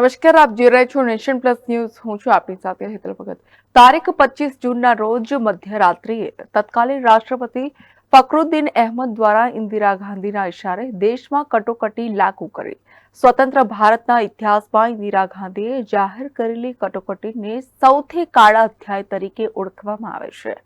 નમસ્કાર, આપ જોઈ રહ્યા છો નેશન પ્લસ ન્યૂઝ. હું છું આપની સાથે હેતલ ભગત. તારીખ પચીસ જૂનના રોજ મધ્યરાત્રિએ તત્કાલીન રાષ્ટ્રપતિ ફખરુદ્દીન અહેમદ દ્વારા ઇન્દિરા ગાંધીના ઇશારે દેશમાં કટોકટી લાગુ કરી. સ્વતંત્ર ભારતના ઇતિહાસમાં ઇન્દિરા ગાંધીએ જાહેર કરેલી કટોકટીને સૌથી કાળા અધ્યાય તરીકે ઓળખવામાં આવે છે.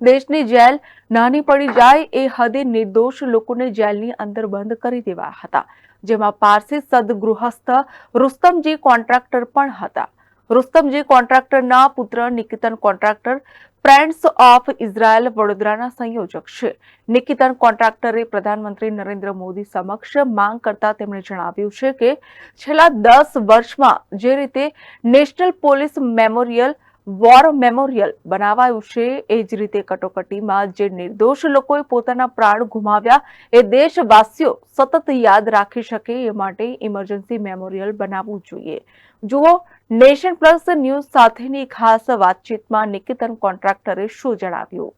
દેશની જેલ નાની પડી જાય એ હદે નિર્દોષ લોકોને જેલની અંદર બંધ કરી દેવા હતા, જેમાં પારસી સદગૃહસ્થ રુસ્તમજી કોન્ટ્રાક્ટર પણ હતા. રુસ્તમજી કોન્ટ્રાક્ટરના પુત્ર Nikitan contractor friends of Israel વડોદરાના સંયોજક છે. નિકિતન કોન્ટ્રાક્ટરે પ્રધાનમંત્રી નરેન્દ્ર મોદી સમક્ષ માંગ કરતા તેમણે જણાવ્યું છે કે છેલ્લા દસ વર્ષમાં જે રીતે national police memorial war memorial બનાવાયું છે. એ જ રીતે કટોકટીમાં જે નિર્દોષ લોકોએ પોતાના પ્રાણ ગુમાવ્યા, એ દેશવાસીઓ સતત યાદ રાખી શકે એ માટે ઇમરજન્સી મેમોરિયલ બનાવવું જોઈએ. જુઓ નેશન પ્લસ ન્યૂઝ સાથેની ખાસ વાતચીતમાં નિકેતન કોન્ટ્રાક્ટરે શું જણાવ્યું?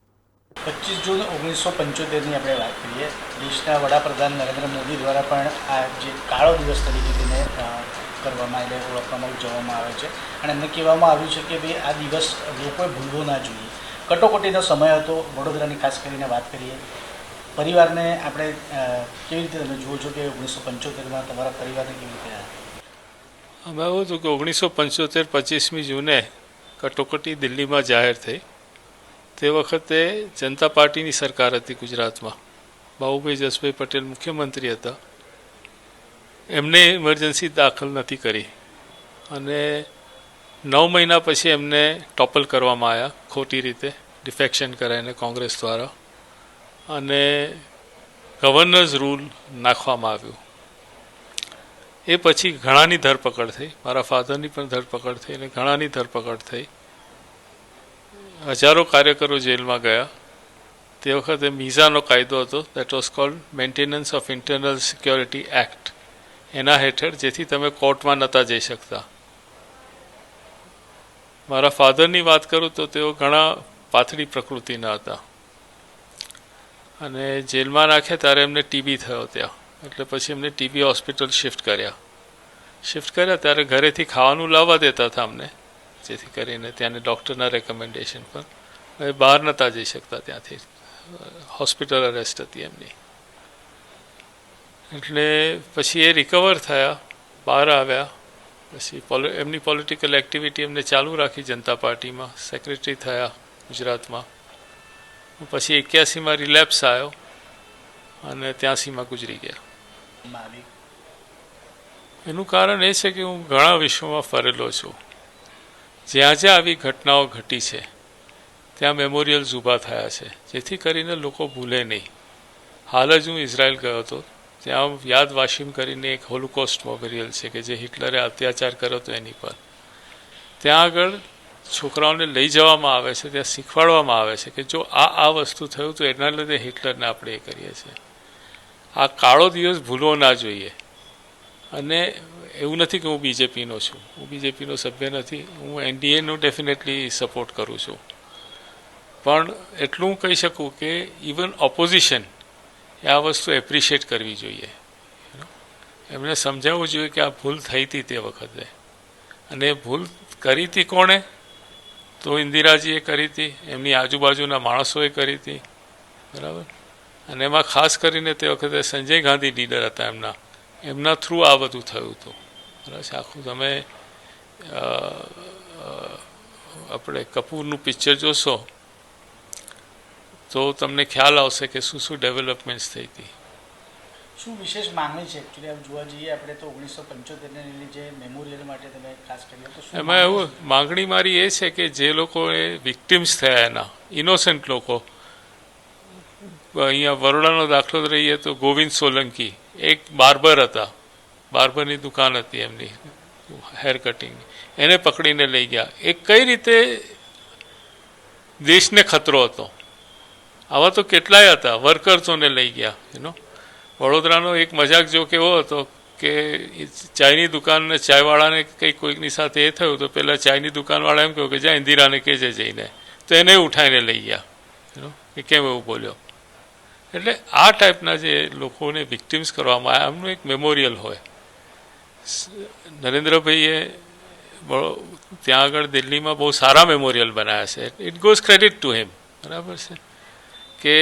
પચીસ જૂન ઓગણીસો પંચોતેરની આપણે વાત કરીએ. દેશના વડાપ્રધાન નરેન્દ્ર મોદી દ્વારા પણ આ જે કાળો દિવસ તરીકે તેને કરવામાં એટલે ઓળખવામાં ઉજવવામાં આવે છે. અને એમને કહેવામાં આવ્યું છે કે ભાઈ, આ દિવસ લોકોએ ભૂલવો ના જોઈએ. કટોકટીનો સમય હતો, વડોદરાની ખાસ કરીને વાત કરીએ. પરિવારને આપણે કેવી રીતે તમે જુઓ છો કે ઓગણીસો પંચોતેરમાં તમારા પરિવારને કેવી રીતે અમે એવું હતું કે ઓગણીસો પંચોતેર પચીસમી જૂને કટોકટી દિલ્હીમાં જાહેર થઈ. તે વખતે જનતા પાર્ટીની સરકાર હતી ગુજરાતમાં. બાબુભાઈ જસભાઈ પટેલ મુખ્યમંત્રી હતા. એમને ઇમરજન્સી દાખલ નથી કરી. અને નવ મહિના પછી એમને ટોપલ કરવામાં આવ્યા, ખોટી રીતે ડિફેક્શન કરાઈને કોંગ્રેસ દ્વારા. અને ગવર્નર્સ રૂલ નાખવામાં આવ્યું. એ પછી ઘણાની ધરપકડ થઈ. મારા ફાધરની પણ ધરપકડ થઈ અને ઘણાની ધરપકડ થઈ. હજારો કાર્યકરો જેલમાં ગયા. તે વખતે મીઝાનો કાયદો હતો that was called maintenance of internal security act એના હેઠળ જેથી તમે કોર્ટમાં નહોતા જઈ શકતા. મારા ફાધરની વાત કરું તો તેઓ ઘણા પાથળી પ્રકૃતિના હતા. અને જેલમાં નાખ્યા ત્યારે એમને ટીબી થયો ત્યાં. એટલે પછી એમને ટીબી હોસ્પિટલ શિફ્ટ કર્યા. શિફ્ટ કર્યા ત્યારે ઘરેથી ખાવાનું લાવવા દેતા હતા અમને. જેથી કરીને ત્યાંની ડૉક્ટરના રેકમેન્ડેશન પર એ બહાર નહોતા જઈ શકતા ત્યાંથી. હોસ્પિટલ અરેસ્ટ હતી એમની. એટલે પછી એ રિકવર થયા બહાર આવ્યા. પછી એમની પોલિટિકલ એક્ટિવિટી એમને ચાલુ રાખી જનતા પાર્ટીમાં. સેક્રેટરી થયા ગુજરાતમાં. પછી એક્યાસીમાં રિલેપ્સ આવ્યો અને ત્યાંસીમાં ગુજરી ગયા. એનું કારણ એ છે કે હું ઘણા વિશ્વમાં ફરેલો છું. જ્યાં જ્યાં આવી ઘટનાઓ ઘટી છે, ત્યાં મેમોરિયલ્સ ઊભા થયા છે. જેથી કરીને લોકો ભૂલે નહીં. હાલ જ હું ઇઝરાયલ ગયો હતો, ત્યાં યાદ વાશિમ કરીને એક હોલોકોસ્ટ મેમોરિયલ છે કે જે હિટલરે અત્યાચાર કર્યો હતો એની પર. ત્યાં આગળ છોકરાઓને લઈ જવામાં આવે છે, ત્યાં શીખવાડવામાં આવે છે કે જો આ આ વસ્તુ થયું તો એના લીધે હિટલરને આપણે એ કરીએ છીએ. આ કાળો દિવસ ભૂલવો ના જોઈએ. અને એવું નથી કે હું બીજેપીનો છું. હું બીજેપીનો સભ્ય નથી. હું એનડીએનો ડેફિનેટલી સપોર્ટ કરું છું. પણ એટલું હું કહી શકું કે ઇવન ઓપોઝિશન એ આ વસ્તુ એપ્રિશિએટ કરવી જોઈએ. એમને સમજાવવું જોઈએ કે આ ભૂલ થઈ હતી તે વખતે. અને એ ભૂલ કરી હતી કોણે? તો ઇન્દિરાજીએ કરી હતી, એમની આજુબાજુના માણસોએ કરી હતી. બરાબર? અને એમાં ખાસ કરીને તે વખતે સંજય ગાંધી લીડર હતા એમના. એમના થ્રુ આ બધું થયું હતું. બરાબર આખું તમે આપણે કપૂરનું પિક્ચર જોશો તો તમને ખ્યાલ આવશે કે શું શું ડેવલપમેન્ટ્સ થઈ હતી. શું વિશેષ માંગણી છે? એકચ્યુઅલી આમ જોવા જઈએ આપણે તો ઓગણીસો પંચોતેરની જે મેમોરિયલ માટે તમે ખાસ કરીએ એમાં એવું માંગણી મારી એ છે કે જે લોકો એ વિક્ટિમ્સ થયા એના ઇનોસન્ટ લોકો અહીંયા વરોડાનો દાખલો રહીએ તો ગોવિંદ સોલંકી એક બાર્બર હતા. બાર્બરની દુકાન હતી એમની હેર કટિંગ એને પકડીને લઈ ગયા. એ કઈ રીતે દેશને ખતરો હતો? આવા તો કેટલાય હતા વર્કર્સોને લઈ ગયા એનો વડોદરાનો એક મજાક જો કેવો હતો કે ચાયની દુકાનને ચાયવાળાને કંઈ કોઈકની સાથે એ થયું તો પહેલાં ચાયની દુકાનવાળા એમ કહ્યું કે જા ઇન્દિરાને કહેજે જઈને. તો એને ઉઠાઈને લઈ ગયા એનો કે કેમ એવું બોલ્યો? એટલે આ ટાઈપના જે લોકોને વિક્ટિમ્સ કરવામાં આવ્યા, એમનું એક મેમોરિયલ હોય. નરેન્દ્રભાઈએ ત્યાં આગળ દિલ્હીમાં બહુ સારા મેમોરિયલ બનાવ્યા છે. It goes credit to him બરાબર છે? કે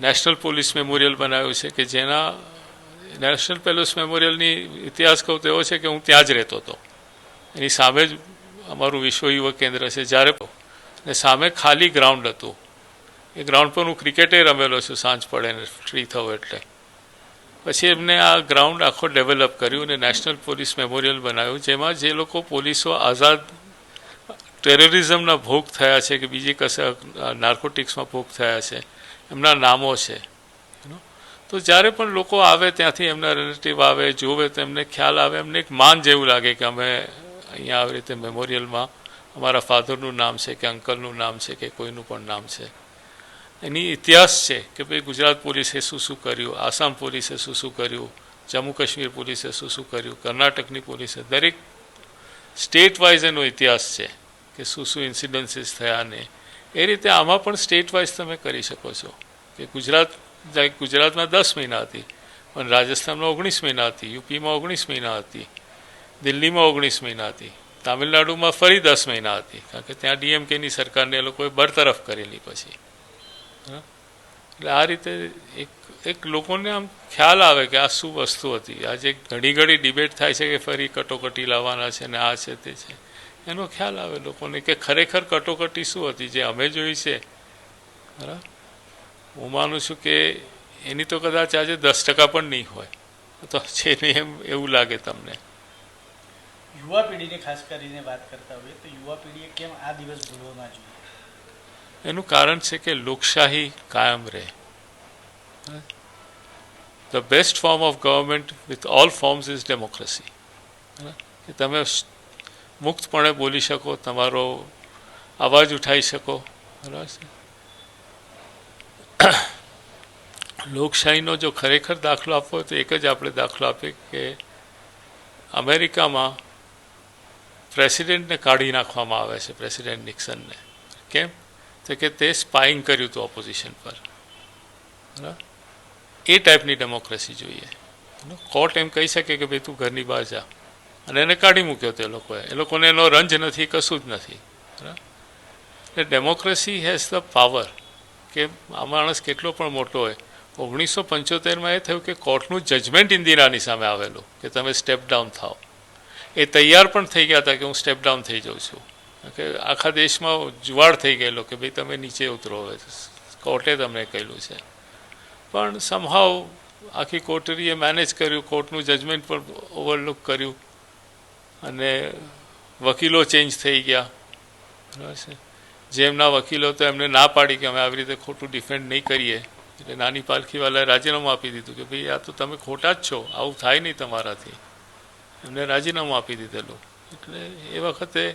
નેશનલ પોલીસ મેમોરિયલ બનાવ્યું છે, કે જેના, નેશનલ પેલેસ મેમોરિયલની ઇતિહાસ કહું તો એવો છે કે હું ત્યાં જ રહેતો હતો. એની સામે જ અમારું વિશ્વ યુવક કેન્દ્ર છે, જ્યારે ને સામે ખાલી ગ્રાઉન્ડ હતું. એ ગ્રાઉન્ડ પર હું ક્રિકેટે રમેલો છું સાંજ પડે ફ્રી થયો એટલે. પછી એમને આ ગ્રાઉન્ડ આખો ડેવલપ કર્યું અને નેશનલ પોલીસ મેમોરિયલ બનાવ્યું, જેમાં જે લોકો પોલીસો આઝાદ ટેરરિઝમના ભોગ થયા છે કે બીજી કશે નાર્કોટિક્સમાં ભોગ થયા છે, એમના નામો છે તો જ્યારે પણ લોકો આવે ત્યાંથી એમના રિલેટિવ આવે, જોવે તો એમને ખ્યાલ આવે, એમને એક માન જેવું લાગે કે અમે અહીંયા આવી રીતે મેમોરિયલમાં અમારા ફાધરનું નામ છે, કે અંકલનું નામ છે, કે કોઈનું પણ નામ છે. એની ઇતિહાસ છે કે ભાઈ ગુજરાત પોલીસે શું શું કર્યું, આસામ પોલીસે શું શું કર્યું, જમ્મુ કાશ્મીર પોલીસે શું શું કર્યું, કર્ણાટકની પોલીસે, દરેક સ્ટેટ વાઇઝ એનો ઇતિહાસ છે કે શું શું ઇન્સિડન્સીસ થયા ને એ રીતે આમાં પણ સ્ટેટ વાઇઝ તમે કરી શકો છો કે ગુજરાત ગુજરાતમાં દસ મહિના હતી, પણ રાજસ્થાનમાં ઓગણીસ મહિના હતી, યુપીમાં ઓગણીસ મહિના હતી, દિલ્હીમાં ઓગણીસ મહિના હતી, તામિલનાડુમાં ફરી દસ મહિના હતી કારણ કે ત્યાં ડીએમકેની સરકારને એ લોકોએ બરતરફ કરેલી પછી? એટલે આ રીતે એક એક લોકોને આમ ખ્યાલ આવે કે આ શું વસ્તુ હતી. આજે ઘણી ઘણી ડિબેટ થાય છે કે ફરી કટોકટી લાવવાના છે ને આ છે તે છે. એનો ખ્યાલ આવે લોકોને કે ખરેખર કટોકટી શું હતી, જે અમે જોઈ છે. બરાબર? હું માનું છું કે એની તો કદાચ આજે દસ ટકા પણ નહીં હોય. તો છે નહીં એમ એવું લાગે તમને. યુવા પેઢીની ખાસ કરીને વાત કરતા હોઈએ તો યુવા પેઢીએ કેમ આ દિવસ ભૂલવો ના જોઈએ? એનું કારણ છે કે લોકશાહી કાયમ રહે. The best form of government with all forms is democracy કે તમે મુક્તપણે બોલી શકો, તમારો અવાજ ઉઠાવી શકો. બરાબર છે? લોકશાહીનો જો ખરેખર દાખલો આપવો તો એક જ આપણે દાખલો આપીએ કે અમેરિકામાં પ્રેસિડેન્ટને કાઢી નાખવામાં આવે છે, પ્રેસિડેન્ટ નિક્સનને. કેમ? તો કે તે સ્પાઇંગ કર્યું હતું ઓપોઝિશન પર. બરાબર? એ ટાઈપની ડેમોક્રેસી જોઈએ. કોર્ટ એમ કહી શકે કે ભાઈ તું ઘરની બહાર જા. અને એને કાઢી મૂક્યો તે લોકોએ. એ લોકોને એનો રંજ નથી, કશું જ નથી. બરાબર? એટલે ડેમોક્રેસી હેઝ ધ પાવર કે આ માણસ કેટલો પણ મોટો હોય. ઓગણીસો પંચોતેરમાં એ થયું કે કોર્ટનું જજમેન્ટ ઇન્દિરાની સામે આવેલું કે તમે સ્ટેપ ડાઉન થાઓ. એ તૈયાર પણ થઈ ગયા હતા કે હું સ્ટેપ ડાઉન થઈ જાઉં છું. કે આખા દેશમાં જુવાડ થઈ ગયેલો કે ભાઈ તમે નીચે ઉતરો હવે. કોર્ટે તમને કહેલું છે. પણ સમહાવ આખી કોટરીએ મેનેજ કર્યું, કોર્ટનું જજમેન્ટ પણ ઓવરલુક કર્યું. અને વકીલો ચેન્જ થઈ ગયા. બરાબર છે. જેમના વકીલો તો એમને ના પાડી કે અમે આવી રીતે ખોટું ડિફેન્ડ નહીં કરીએ. એટલે નાની પાલખીવાલાએ રાજીનામું આપી દીધું કે ભાઈ આ તો તમે ખોટા જ છો, આવું થાય નહીં તમારાથી. એમને રાજીનામું આપી દીધેલું. એટલે એ વખતે